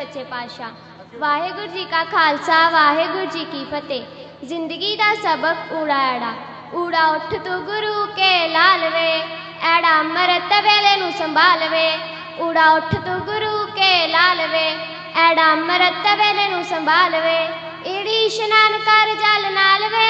ਸੱਚੇ ਪਾਤਸ਼ਾਹ। ਵਾਹਿਗੁਰੂ ਜੀ ਕਾ ਖਾਲਸਾ, ਵਾਹਿਗੁਰੂ ਜੀ ਕੀ ਫਤਿਹ। ਜ਼ਿੰਦਗੀ ਦਾ ਸਬਕ ਊੜਾ ਐੜਾ ਊੜਾ ਉੱਠ ਤੂੰ ਗੁਰੂ ਕੇ ਲਾਲ ਵੇ। ਐੜਾ ਅੰਮ੍ਰਿਤ ਵੇਲੇ ਨੂੰ ਸੰਭਾਲ ਵੇ। ਊੜਾ ਉੱਠ ਤੂੰ ਗੁਰੂ ਕੇ ਲਾਲ ਵੇ। ਐੜਾ ਅੰਮ੍ਰਿਤ ਵੇਲੇ ਨੂੰ ਸੰਭਾਲ ਵੇ। ਈੜੀ ਇਸ਼ਨਾਨ ਕਰ ਜਲ ਨਾਲ ਵੇ।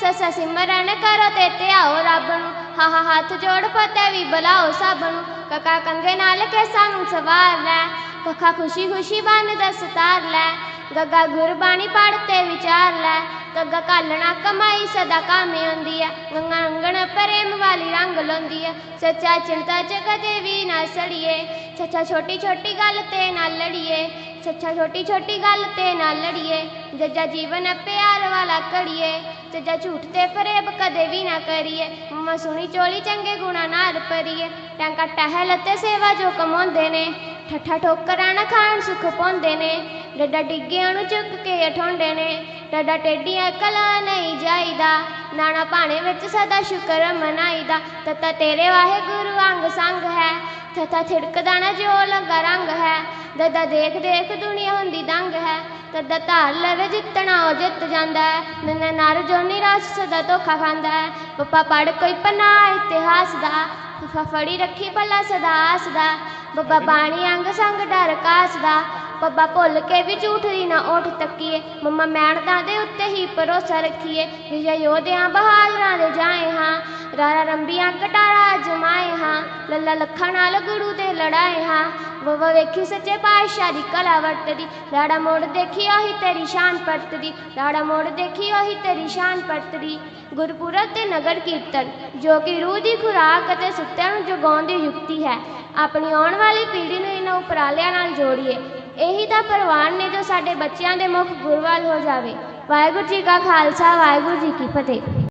ਸਸ ਸਿਮਰਨ ਕਰੋ ਤੇ ਧਿਆਓ ਰੱਬ ਨੂੰ। ਹਾ ਹਾ, ਹੱਥ ਜੋੜ ਫਤਿਹ ਵੀ ਬੁਲਾਓ ਸਭ ਨੂੰ। ਕਕਾ ਕੰਗੇ ਨਾਲ ਕੇ ਸਾਨੂੰ ਸਵਾਰ ਲੈ। ਕਖਾ ਖੁਸ਼ੀ ਖੁਸ਼ੀ ਬੰਦ ਦਾ ਸਤਾਰ ਲੈ। ਗੱਗਾ ਗੁਰਬਾਣੀ ਪੜ੍ਹ ਤੇ ਵਿਚਾਰ ਲੈ। ਗੱਗਾ ਕਾਲਣਾ ਕਮਾਈ ਸਦਾ ਕਾਮੇ ਹੁੰਦੀ ਹੈ ਗੰਗਾ ਅੰਗਣ ਪ੍ਰੇਮ ਵਾਲੀ ਰੰਗ ਲਾਉਂਦੀ ਹੈ ਸੱਚਾ ਚਿੰਤਾ ਚ ਕਦੇ ਵੀ ਨਾ ਸੜੀਏ। ਸੱਚਾ ਛੋਟੀ ਛੋਟੀ ਗੱਲ ਤੇ ਨਾ ਲੜੀਏ। ਸੱਚਾ ਛੋਟੀ ਛੋਟੀ ਗੱਲ ਤੇ ਨਾ ਲੜੀਏ। ਜੱਜਾ ਜੀਵਨ ਪਿਆਰ ਵਾਲਾ ਕੜੀਏ ਜੱਜਾ ਝੂਠ ਤੇ ਫਰੇਬ ਕਦੇ ਵੀ ਨਾ ਕਰੀਏ। ਮਮਾ ਸੁਣੀ ਚੋਲੀ ਚੰਗੇ ਗੁਣਾ ਨਾਲ ਭਰੀਏ। ਟਾਂਕਾ ਟਹਿਲ ਤੇ ਸੇਵਾ ਜੋ ਕਮਾਉਂਦੇ ਨੇ। ਠੱਠਾ ਠੋਕਰਾਂ ਨਾ ਖਾਣ ਸੁਖ ਪਾਉਂਦੇ ਨੇ। ਡੱਡਾ ਡਿੱਗਿਆਂ ਨੂੰ ਚੁੱਕ ਕੇ ਠੋਂਦੇ ਨੇ। ਡੱਡਾ ਟੇਡੀਆਂ ਕਲਾ ਨਹੀਂ ਜਾਈਦਾ। ਨਾਣਾ ਪਾਣੇ ਵਿੱਚ ਸਦਾ ਸ਼ੁਕਰ ਮਨਾਈਦਾ। ਤਤਾ ਤੇਰੇ ਵਾਹਿਗੁਰੂ ਅੰਗ ਸੰਗ ਹੈ। ਤਤਾ ਥਿੜਕਦਾ ਨਾ ਜੋ ਲੰਗਾ ਰੰਗ ਹੈ। ਦਦਾ ਦੇਖ ਦੇਖ ਦੁਨੀਆ ਹੁੰਦੀ ਦੰਗ ਹੈ। ਤਦਾ ਧਾਰ ਲਵੇ ਜਿੱਤਣਾ ਉਹ ਜਿੱਤ ਜਾਂਦਾ ਹੈ। ਨੰਨਾ ਨਰ ਜੋ ਨਿਰਾਸ਼ ਸਦਾ ਧੋਖਾ ਖਾਂਦਾ ਹੈ। ਪਪਾ ਪੜ ਕੋਈ ਪਨਾ ਇਤਿਹਾਸ ਦਾ। ਫਫਾ ਫੜੀ ਰੱਖੀ ਭਲਾ ਸਦਾ ਆਸ ਬੱਬਾ ਬਾਣੀ ਅੰਗ ਸੰਗ ਡਰ ਕਾਸ ਬੱਬਾ ਭੁੱਲ ਕੇ ਵੀ ਝੂਠ ਦੀ ਨਾ ਓਠ ਤੱਕੀਏ। ਮੰਮਾ ਮੈਣਦਾਂ ਦੇ ਉੱਤੇ ਹੀ ਭਰੋਸਾ ਰੱਖੀਏ। ਵਿਜੇ ਯੋਧਿਆਂ ਬਹਾਦਰਾਂ ਦੇ ਜਾਏ ਹਾਂ, ਰਾਰਾ ਰੰਬੀਆਂ ਕਟਾਰਾ ਜਮਾਏ ਹਾਂ। ਲੱਲਾ ਲੱਖਾਂ ਨਾਲ ਗੁਰੂ ਦੇ ਲੜਾਏ ਹਾਂ। ਵਵਾ ਵੇਖੀ ਸੱਚੇ ਪਾਤਸ਼ਾਹ ਦੀ ਕਲਾ ਵਰਤਦੀ, ਲਾੜਾ ਮੋੜ ਦੇਖੀ ਉਹੀ ਤੇਰੀ ਸ਼ਾਨ ਪਰਤਦੀ, ਲਾੜਾ ਮੋੜ ਦੇਖੀ ਉਹੀ ਤੇਰੀ ਸ਼ਾਨ ਪਰਤਦੀ। ਗੁਰਪੁਰਬ ਤੇ ਨਗਰ ਕੀਰਤਨ, ਜੋ ਕਿ ਰੂਹ ਦੀ ਖੁਰਾਕ ਅਤੇ ਸੁੱਤਿਆਂ ਨੂੰ ਜਗਾਉਣ ਦੀ ਯੁਕਤੀ ਹੈ, ਆਪਣੀ ਆਉਣ ਵਾਲੀ ਪੀੜ੍ਹੀ ਨੂੰ ਇਹਨਾਂ ਉਪਰਾਲਿਆਂ ਨਾਲ ਜੋੜੀਏ। ਇਹੀ ਤਾਂ ਪ੍ਰਵਾਨ ਨੇ ਜੋ ਸਾਡੇ ਬੱਚਿਆਂ ਦੇ ਮੁਖ ਗੁਰਵਾਲ ਹੋ ਜਾਵੇ। ਵਾਹਿਗੁਰੂ ਜੀ ਕਾ ਖਾਲਸਾ, ਵਾਹਿਗੁਰੂ ਜੀ ਕੀ ਫਤਿਹ।